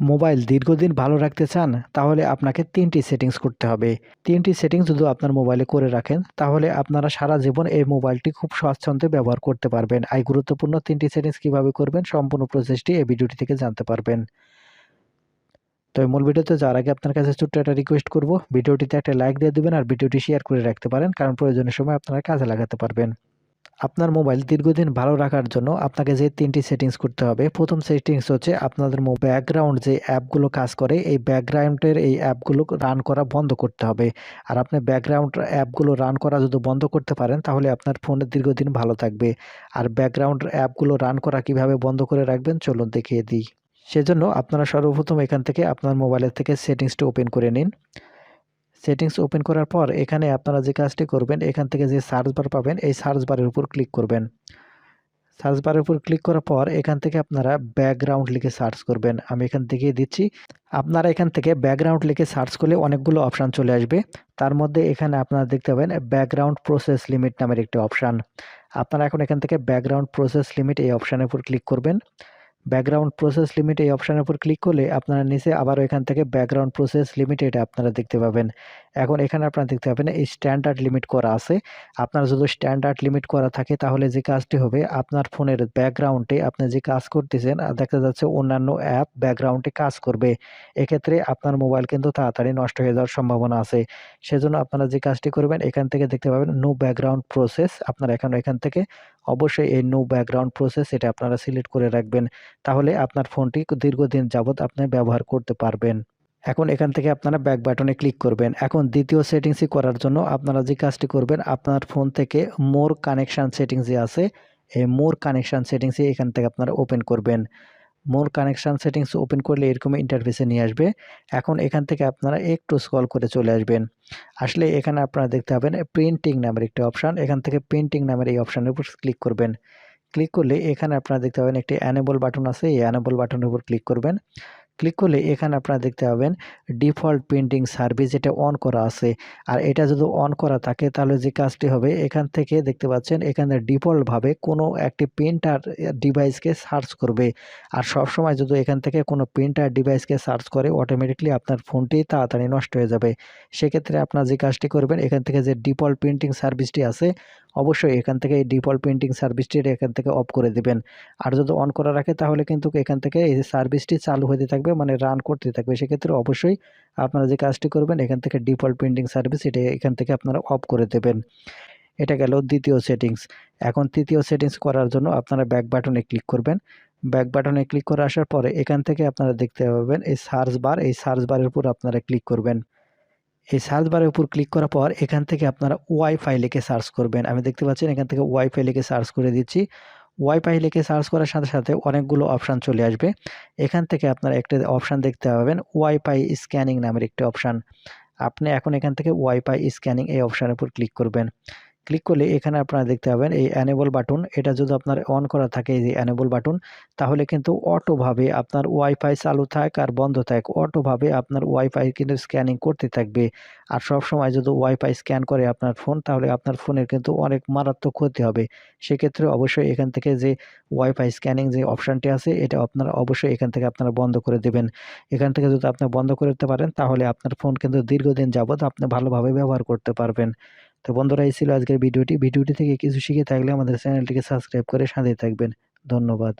Mobile দীর্ঘদিন ভালো রাখতে চান, তাহলে আপনাকে তিনটি সেটিংস করতে হবে। তিনটি সেটিংস যদি আপনার মোবাইলে করে রাখেন, তাহলে আপনারা সারা জীবন এই মোবাইলটি খুব স্বাচ্ছন্দ্যে ব্যবহার করতে পারবেন। এই গুরুত্বপূর্ণ তিনটি সেটিংস কীভাবে করবেন, সম্পূর্ণ প্রসেসটি এই ভিডিওটি থেকে জানতে পারবেন। তো মূল ভিডিওতে যাওয়ার আগে আপনার কাছে ছোট্ট একটা রিকোয়েস্ট করব। ভিডিওটিতে একটা লাইক দিয়ে দেবেন আর ভিডিওটি শেয়ার করে রাখতে পারেন, কারণ প্রয়োজনের সময় আপনারা কাজে লাগাতে পারবেন। আপনার মোবাইল দীর্ঘদিন ভালো রাখার জন্য আপনাকে যে তিনটি সেটিংস করতে হবে, প্রথম সেটিংস হচ্ছে আপনাদের ব্যাকগ্রাউন্ড যে অ্যাপগুলো কাজ করে, এই ব্যাকগ্রাউন্ডের এই অ্যাপগুলো রান করা বন্ধ করতে হবে। আর আপনি ব্যাকগ্রাউন্ড অ্যাপগুলো রান করা যদি বন্ধ করতে পারেন, তাহলে আপনার ফোনে দীর্ঘদিন ভালো থাকবে। আর ব্যাকগ্রাউন্ড অ্যাপগুলো রান করা কীভাবে বন্ধ করে রাখবেন, চলুন দেখিয়ে দিই। সেজন্য আপনারা সর্বপ্রথম এখান থেকে আপনার মোবাইলের থেকে সেটিংসটা ওপেন করে নিন। সেটিংস ওপেন করার পর এখানে আপনারা যে কাজটি করবেন, এখান থেকে যে সার্চ বার পাবেন, এই সার্চ বারের উপর ক্লিক করবেন। সার্চ বারের উপর ক্লিক করার পর এখান থেকে আপনারা ব্যাকগ্রাউন্ড লিখে সার্চ করবেন। আমি এখান থেকে দিচ্ছি। আপনারা এখান থেকে ব্যাকগ্রাউন্ড লিখে সার্চ করলে অনেকগুলো অপশান চলে আসবে। তার মধ্যে এখানে আপনারা দেখতে পাবেন ব্যাকগ্রাউন্ড প্রসেস লিমিট নামের একটি অপশান। আপনারা এখন এখান থেকে ব্যাকগ্রাউন্ড প্রসেস লিমিট এই অপশানের উপর ক্লিক করবেন। ব্যাকগ্রাউন্ড প্রসেস লিমিট এই অপশানের উপর ক্লিক করলে আপনারা নিচে আবারও এখান থেকে ব্যাকগ্রাউন্ড প্রসেস লিমিট এটা আপনারা দেখতে পাবেন। এখন এখানে আপনারা দেখতে পাবেন এই স্ট্যান্ডার্ড লিমিট করা আছে। আপনার যদি স্ট্যান্ডার্ড লিমিট করা থাকে তাহলে যে কাজটি হবে, আপনার ফোনের ব্যাকগ্রাউন্ডে আপনি যে কাজ করতেছেন দেখা যাচ্ছে অন্যান্য অ্যাপ ব্যাকগ্রাউন্ডে কাজ করবে। এক্ষেত্রে আপনার মোবাইল কিন্তু তাড়াতাড়ি নষ্ট হয়ে যাওয়ার সম্ভাবনা আছে। সেজন্য আপনারা যে কাজটি করবেন, এখান থেকে দেখতে পাবেন নো ব্যাকগ্রাউন্ড প্রসেস আপনারা এখন এখান থেকে অবশ্যই এই নো ব্যাকগ্রাউন্ড প্রসেস এটা আপনারা সিলেক্ট করে রাখবেন। তাহলে আপনার ফোনটি দীর্ঘদিন যাবৎ আপনি ব্যবহার করতে পারবেন। এখন এখান থেকে আপনারা ব্যাক বাটনে ক্লিক করবেন। এখন দ্বিতীয় সেটিংসই করার জন্য আপনারা যে কাজটি করবেন, আপনার ফোন থেকে মোর কানেকশান সেটিংস যে আছে। এই মোর কানেকশান সেটিংসই এখান থেকে আপনারা ওপেন করবেন। মোর কানেকশান সেটিংস ওপেন করলে এরকম ইন্টারফেসে নিয়ে আসবে। এখন এখান থেকে আপনারা একটু স্কল করে চলে আসবেন। আসলে এখানে আপনারা দেখতে পাবেন প্রিন্টিং নামের একটি অপশান এখান থেকে প্রিন্টিং নামের এই অপশানের উপর ক্লিক করবেন। ক্লিক করলে এখানে আপনারা দেখতে পাবেন একটি অ্যানেবল বাটন আছে। এই অ্যানেবল বাটনের উপর ক্লিক করবেন। ক্লিক করলে এখানে আপনারা দেখতে পাবেন ডিফল্ট প্রিন্টিং সার্ভিস যেটা অন করা আছে। আর এটা যদি অন করা থাকে, তাহলে যে কাজটি হবে, এখান থেকে দেখতে পাচ্ছেন এখানে ডিফল্টভাবে কোনো একটি প্রিন্টার ডিভাইসকে সার্চ করবে। আর সব সময় যদি এখান থেকে কোনো প্রিন্টার ডিভাইসকে সার্চ করে অটোমেটিকলি আপনার ফোনটি তাড়াতাড়ি নষ্ট হয়ে যাবে। সেক্ষেত্রে আপনার যে কাজটি করবেন, এখান থেকে যে ডিফল্ট প্রিন্টিং সার্ভিসটি আছে, অবশ্যই এখান থেকে এই ডিফল্ট প্রিন্টিং সার্ভিসটি এখান থেকে অফ করে দেবেন। আর যদি অন করা রাখে, তাহলে কিন্তু এখান থেকে এই সার্ভিসটি চালু হতে থাকবে মানে রান করতে থাকবে। সেক্ষেত্রে অবশ্যই আপনারা যে কাজটি করবেন, এখান থেকে ডিফল্ট প্রিন্টিং সার্ভিস এটা এখান থেকে আপনারা অফ করে দেবেন। এটা গেল দ্বিতীয় সেটিংস এখন তৃতীয় সেটিংস করার জন্য আপনারা ব্যাক বাটনে ক্লিক করবেন। ব্যাক বাটনে ক্লিক করে আসার পরে এখান থেকে আপনারা দেখতে পাবেন এই সার্চ বার এই সার্চ বারের উপর আপনারা ক্লিক করবেন। এই সার্চ বারের উপর ক্লিক করার পর এখান থেকে আপনারা ওয়াইফাই লিখে সার্চ করবেন। আমি দেখতে পাচ্ছেন এখান থেকে ওয়াইফাই লিখে সার্চ করে দিচ্ছি। ওয়াইফাই লিখে সার্চ করার সাথে সাথে অনেকগুলো অপশান চলে আসবে। এখান থেকে আপনারা একটা অপশান দেখতে পাবেন ওয়াইফাই স্ক্যানিং নামের একটি অপশান আপনি এখন এখান থেকে ওয়াইফাই স্ক্যানিং এই অপশানের উপর ক্লিক করবেন। ক্লিক করলে এখানে আপনারা দেখতে পাবেন এই অ্যানেবল বাটন এটা যদি আপনার অন করা থাকে এই যে অ্যানেবল বাটন তাহলে কিন্তু অটোভাবে আপনার ওয়াইফাই চালু থাক আর বন্ধ থাক। অটোভাবে আপনার ওয়াইফাই কিন্তু স্ক্যানিং করতে থাকবে। আর সব সময় যদি ওয়াইফাই স্ক্যান করে আপনার ফোন তাহলে আপনার ফোনের কিন্তু অনেক মারাত্মক ক্ষতি হবে। সেক্ষেত্রে অবশ্যই এখান থেকে যে ওয়াইফাই স্ক্যানিং যে অপশানটি আছে, এটা আপনারা অবশ্যই এখান থেকে আপনারা বন্ধ করে দেবেন। এখান থেকে যদি আপনি বন্ধ করে দিতে পারেন, তাহলে আপনার ফোন কিন্তু দীর্ঘদিন যাবৎ আপনি ভালোভাবে ব্যবহার করতে পারবেন। তো বন্ধুরা, এই ছিল আজকের ভিডিওটি। ভিডিওটি থেকে কিছু শিখে থাকলে আমাদের চ্যানেলটিকে সাবস্ক্রাইব করে সাথে থাকবেন। ধন্যবাদ।